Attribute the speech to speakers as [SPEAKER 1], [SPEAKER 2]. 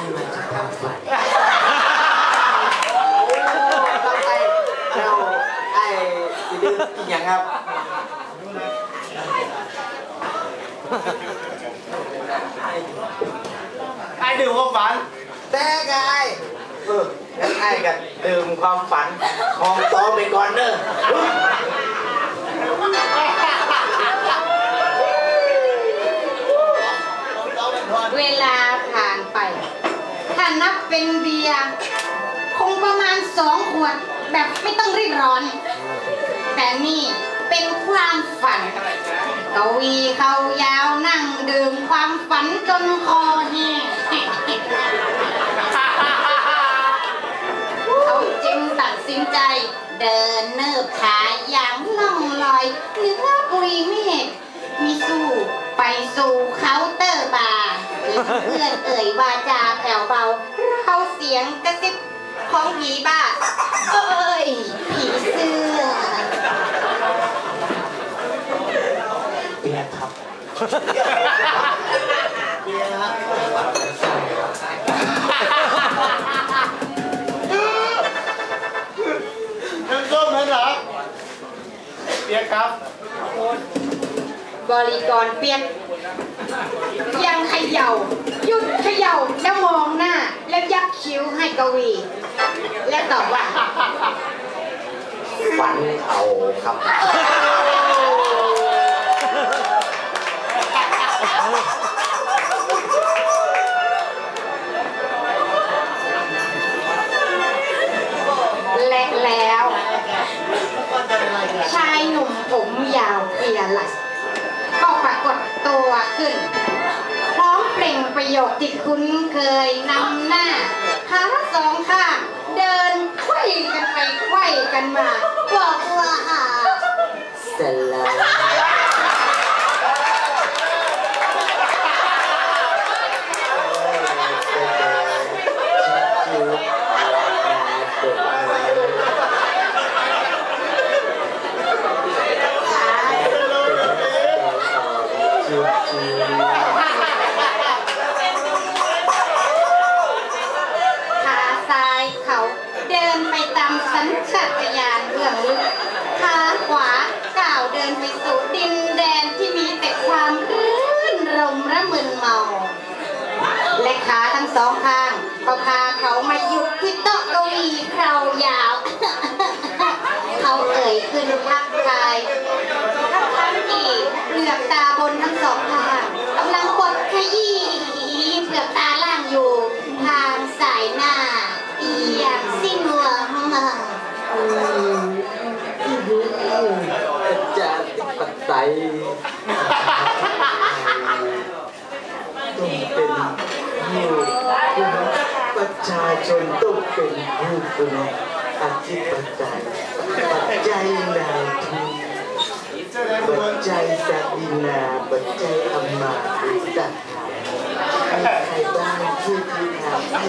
[SPEAKER 1] ให้มันจะทำฝัน
[SPEAKER 2] ตั้เราไอ้สิดื้ออีกอย่างครับ
[SPEAKER 3] ไอ้ดื่มความฝัน
[SPEAKER 2] แต่กายเอองั้นไอ้กันดื่มความฝันมองโตอไปก่อนเด้อ
[SPEAKER 4] เป็นเบียร์คงประมาณสองขวดแบบไม่ต้องรีบร้อน แต่นี่เป็นความฝันกวีเขายาวนั่งดื่มความฝันจนคอแห้งเขาจึงตัดสินใจ เดินเนิบขาอย่างล่องลอยเหนือปุยเมฆมีสู้ไปสู่เคาน์เตอร์บาร์เพื่อนเอ่ยวาจาแผ่วเบา เขาเสียงกระซิบของผีบ้า เอ้ย ผีเสื้อ
[SPEAKER 1] เปียครับ
[SPEAKER 2] เบียร์
[SPEAKER 1] ใช่ครับ
[SPEAKER 3] น้ำส้มนั่นเหรอเปียกครับ
[SPEAKER 4] บริกรเปียกยังเขย่าหยุดเขย่าแล้วม คิ้วให้กวี และตอบว่า
[SPEAKER 1] ฝันเอาครับ
[SPEAKER 4] และแล้ว ชายหนุ่มผมยาวเปียไหลก็ปรากฏตัวขึ้นพร้อม เปล่งประโยคที่คุ้นเคยนำหน้าขาสองข้างเดินไขว้กันไปไขว้กันมาบอกว่า
[SPEAKER 1] สล้ว
[SPEAKER 4] ตามสัญชาตญาณเบื้องลึกขาขวาก้าวเดินไปสู่ดินแดนที่มีแต่ความรื่นรมระมึนเมา และขาทั้งสองข้างก็พาเขามาหยุดที่โต๊ะเก้าอี้คราวยาว เขาเอ่ยขึ้นทักทายทั้งทั้งที่เปลือกตาบนทั้งสองข้าง ต
[SPEAKER 1] ไตยต้องเป็นผู้คุมประชาชนต้องเป็นผู้คุมอธิปไตยปัจจัยนาทีปัจจัยศักดินาปัจจัยอมาตย์หรือสัตย์มีใครบ้างที่ที่ทำให้